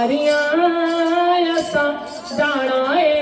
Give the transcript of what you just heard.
ਸਾਰੀਆਂ ਅਸਾਂ ਜਾਣਾ ਏ।